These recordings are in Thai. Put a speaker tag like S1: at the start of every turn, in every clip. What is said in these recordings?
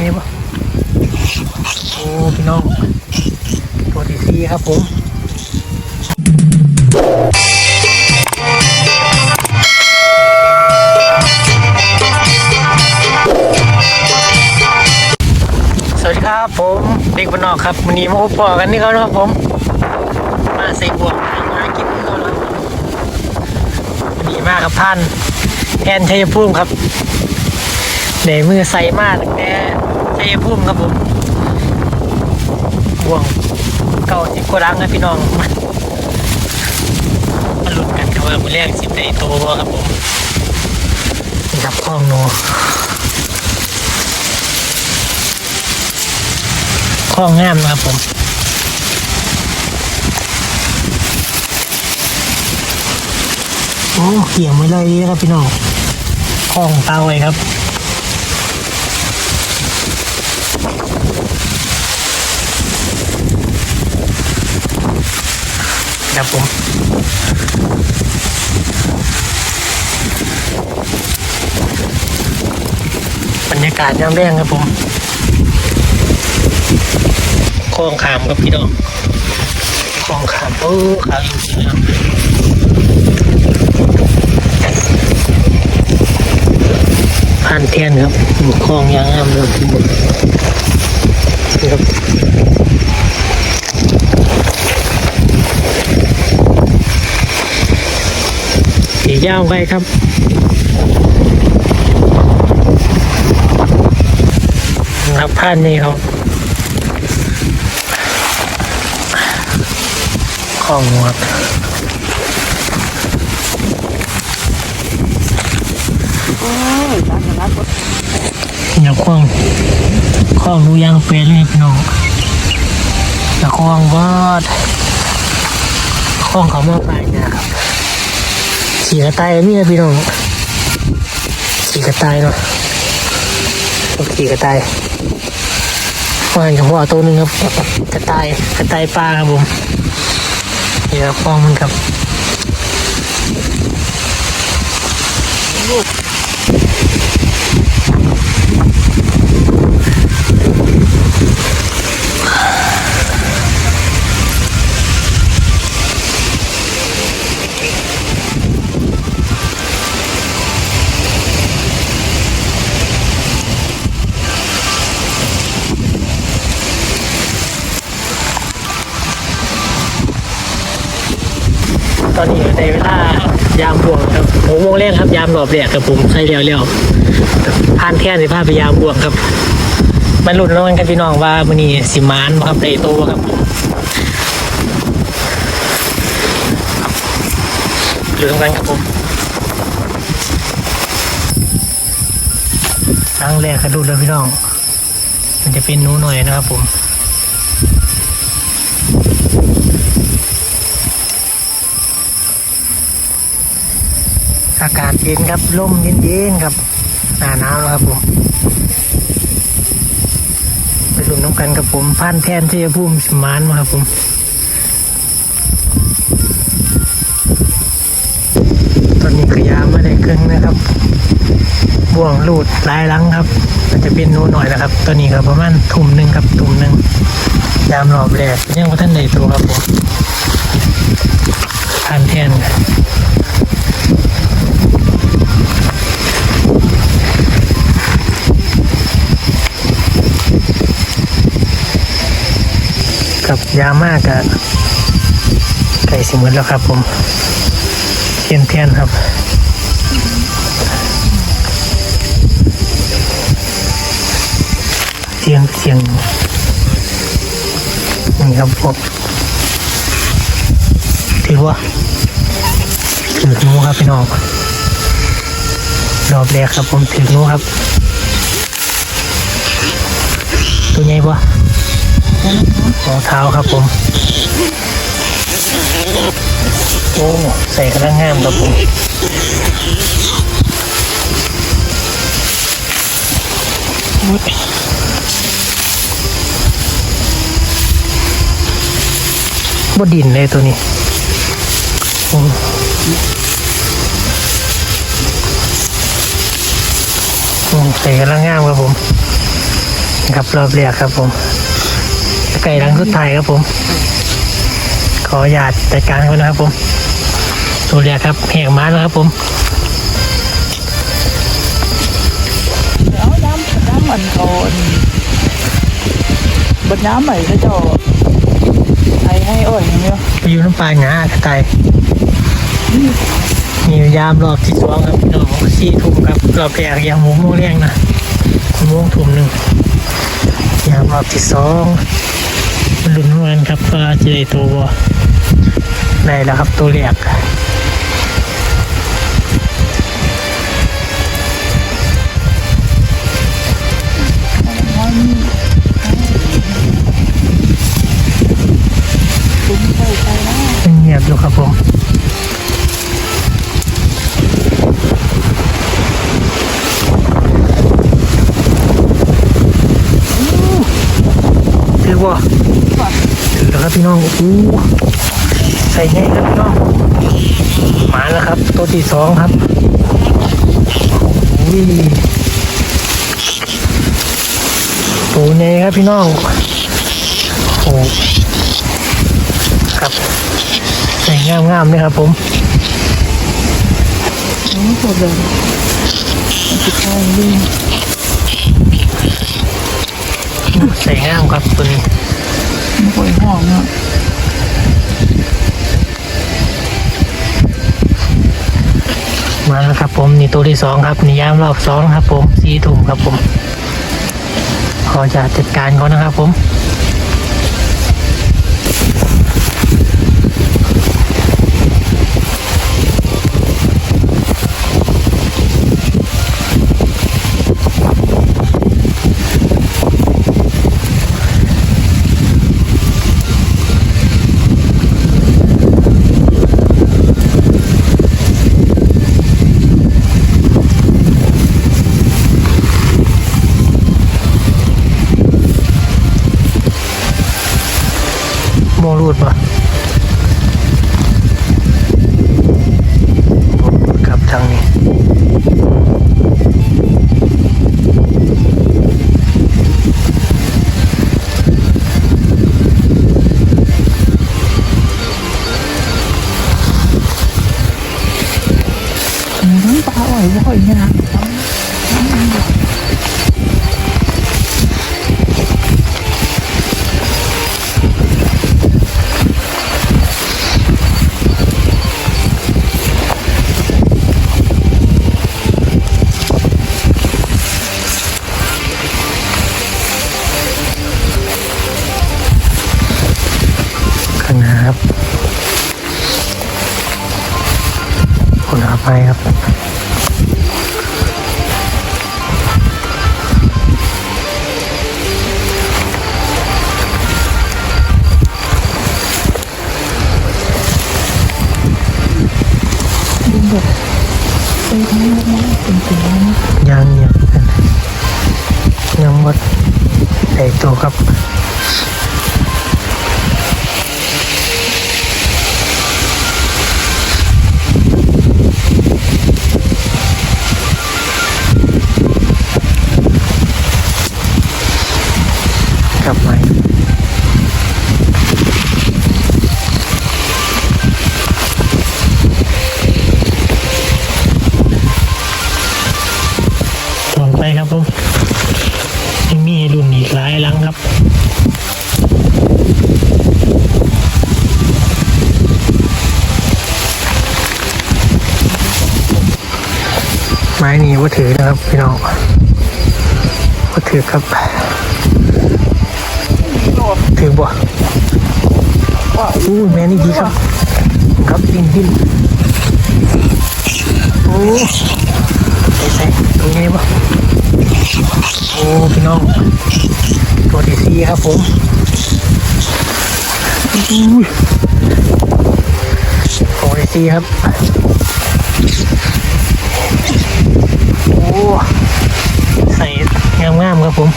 S1: ไงวะโอ้พี่น้องตัวที่สี่ครับผมสวัสดีครับผมเด็กบ้านนอกครับวันนี้มาพบปอกันนี่เขานะครับผม มาใส่บวกมากินนี่เขาแล้ววันนี้มากับพันแทนชัยภูมิครับ เดมือใส่มากแต่ชัยภูมิครับผมบ่วงเก่าสิบกว่าดังนะพี่น้องมามาลุ้นกันครับว่ามือแรกสิบได้โตบ่ครับผมนี่ครับข้องโนข้องงามนะครับผมโอ้เกี่ยงไว้เลยครับพี่น้องข้องเตาไว้ครับ ครับผมบรรยากาศยามแรงครับผมคลองขามครับพี่น้องคลองขามโอ้ขาวจริงๆครับผ่านแทนครับคลองยางงามเลยที่หมดนี่ครับ ยาวไปครับนับผ่านนี่ครับ ของวัดอย่าคล้องคล้องดูยางเป็นเลยพี่น้องอย่าคล้องวัดคล้องเขามาไปนะครับ ขี่กระต่ายนี่นะพี่น้องขี่กระต่ายเนาะขี่กระต่ายว่าอย่างว่าตัวหนึงครับ กระต่ายกระต่ายปลาครับผมเดี๋ยวฟองมันครับ งแรกครับยามหลอบแดดกับผมใส่เร็วๆผ่านแท่นสิพาไปยามบวงครับมาลุ้นน้องกันพี่น้องว่ามื้อนี้สิมานครับได้โตครับหลืองกันครับผมครั้งแรกกระดูดเลยพี่น้อง มันจะเป็นนูหน่อยนะครับผม อากาศเย็นครับลมเย็นๆครับหนาหนาวแล้วครับผมไปลุ้นน้ำกันกับผมพันแทนเชียภูมิสมานมาครับผมตอนนี้ขยาไม่ได้เครื่องนะครับบ่วงลูดลายลังครับมันจะเป็นนูหน่อยนะครับตอนนี้ครับประมาณทุ่มหนึ่งครับทุ่มหนึ่งยามรอบแรกยังว่าท่านใดตัวครับผมพันแทนครับ กับยามากอะไก่สิหมดแล้วครับผมเทียนเทียนครับเสียงเสียงนี่ครับผมถือว่าถืองูครับพี่น้องรอบแรกครับผมถืองูครับ ตัวใหญ่ปะ รองเท้าครับผม โอ้ ใส่กระด้างงามครับผมอุ๊ยบดินเลยตัวนี้โอ้โอ้ใส่กระด้างงามครับผม ครับรอบแรกครับผม ไก่หลังสุดท้ายครับผม ขออนุญาตจัดการก่อนนะครับผมตัวแรกครับแหกม้าแล้วครับผม
S2: เอาน้ำน้ำมันอ่อนบนน้ำใหม่ก็จะไอ้ให้อ่อนอย่างเงี้ย
S1: ไปอยู่น้ำปลาหงาไก่มียามรอบที่สองครับพี่น้องสี่ทุ่มครับรอบแรกยามหมูโมงเรียงนะโมงทุ่มหนึ่ง ยามรอบที่สองลุ้นวันครับว่าจะได้ตัวบ่ได้แล้วครับตัวแรก ครับพี่น้องอู้ใส่ไงครับพี่น้องมาแล้วครับ ตัวที่สองครับโอ้ยตัวใหญ่ครับพี่น้องโอ้ครับใส่งามๆเลยครับผม
S2: นี่ตัวเดิมติดข้างวิ่ง
S1: ใส่งามครับตัวนี้
S2: มันป่วยห้องอะ
S1: มาแล้วครับผมนี่ตัวที่สองครับนี่ยามรอบสองครับผมสีถุ่มครับผม ขอจะจัดการก่อนนะครับผม
S2: อ่อยบ่อยเนี่ยนะ
S1: ข้างหน้าครับคนหาไปครับ ครับ บ่ถือนะครับพี่น้องว่ถือครับถือบ่อู้แม่นี่ดีครับครับดินดินโอ้ใส่ใส่ตรงนี้บ่โอ้พี่น้องตัวที่สี่ครับผมอุ้ยตัวที่สี่ครับ โอ้ ใส่งามๆครับผม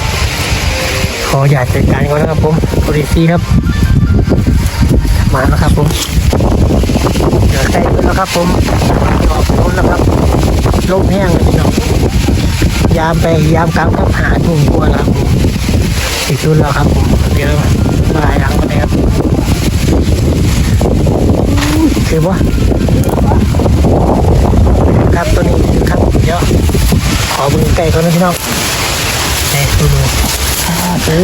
S1: ขออยากจัดการก่อนนะครับผมบริซีครับ มาแล้วครับผมเดี๋ยวใกล้ขึ้นแล้วครับผมออกพ้นแล้วครับลมแห้งเลยพี่น้องยามไปยามกลางก็หาถุงกลัวแล้วครับผมติดรุ่นแล้วครับผมเดี๋ยวมาลายหลังก็ได้ครับถือว่าครับตัวนี้ครับเดี๋ยวขอมือ ไก่ก่อนนะพี่น้องนี่ดูดูโอ้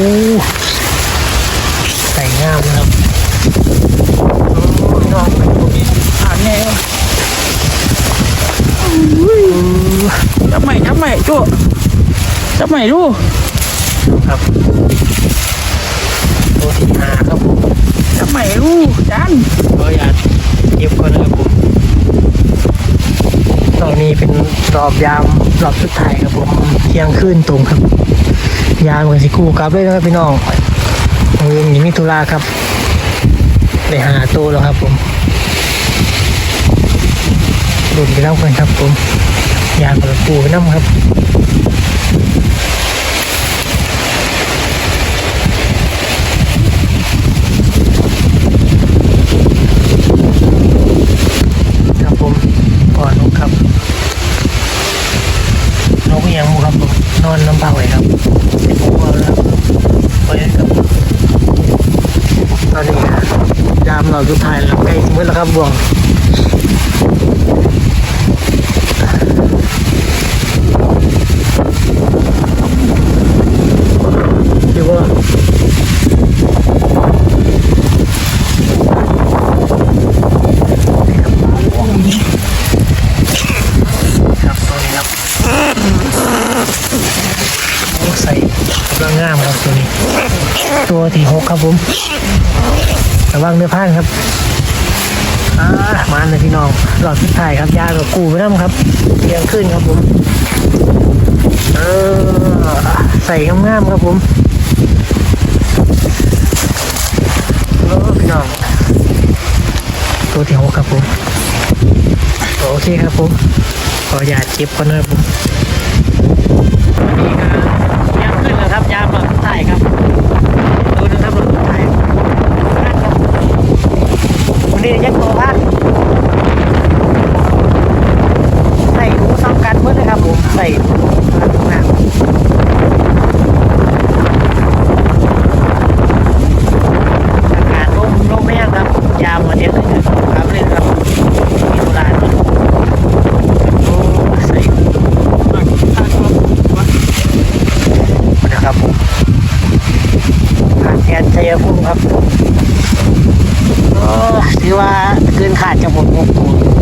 S1: ใส่งามนะครับโอ้พี่น้องเป็นตัวนี้อ่านแน่
S2: จับใหม่จับใหม่จู้จับใหม่ดู
S1: ดูครับตัวที่หาครับผม
S2: จับใหม่ดูจาน
S1: ก็อยากเก็บก่อนนะครับผม ตอนนี้เป็นรอบยามรอบสุดท้ายครับผมเที่ยงคืนตรงครับ ยามกันสิคู่กลับเลยนะครับพี่น้องเงินี้มิถุราครับไปหาตัวแล้วครับผมดุดไปแล้วกันครับผมยามกับปูไปน้ำครับผมก่อนนกครับนกยังมูครับผมนอนน้ำเปล่าไว้ครับเป็นพวกเราแล้วไปครับตอนนี้นะยามเราสุดท้ายแล้วใกล้ถึงแล้วครับบ่วงดูว่าครับตอนนี้ครับโอ้ใส่กำลังงามครับตัวนี้ ตัวที่หกครับผมระวังเนื้อผ้านครับอ่า มาเลยพี่น้องหลอดสุดท้ายครับยากับกูไปน้ำครับเตียงขึ้นครับผม เออ ใส่งามๆครับผมโอ้พี่น้องตัวที่หกครับผม โอเคครับผมขออย่าเจ็บก่อนนะครับผมนี่ก็ยังขึ้นแล้วครับยามหลอดสุดท้ายครับ ดูนะครับหลอดสุดท้ายครับวันนี้ยังโตพักใส่หูซ้ำกันเมื่อนะครับผมใส่มาตรงหน้าอากาศร่มร่มแห้งครับ ยามวันนี้เลยครับเลยครับมีโบราณโอ้ใส่นะครับผมผ่านแทนชัยภูมิครับโอ้ถือ ว่าคืนขาดจากผมผมครั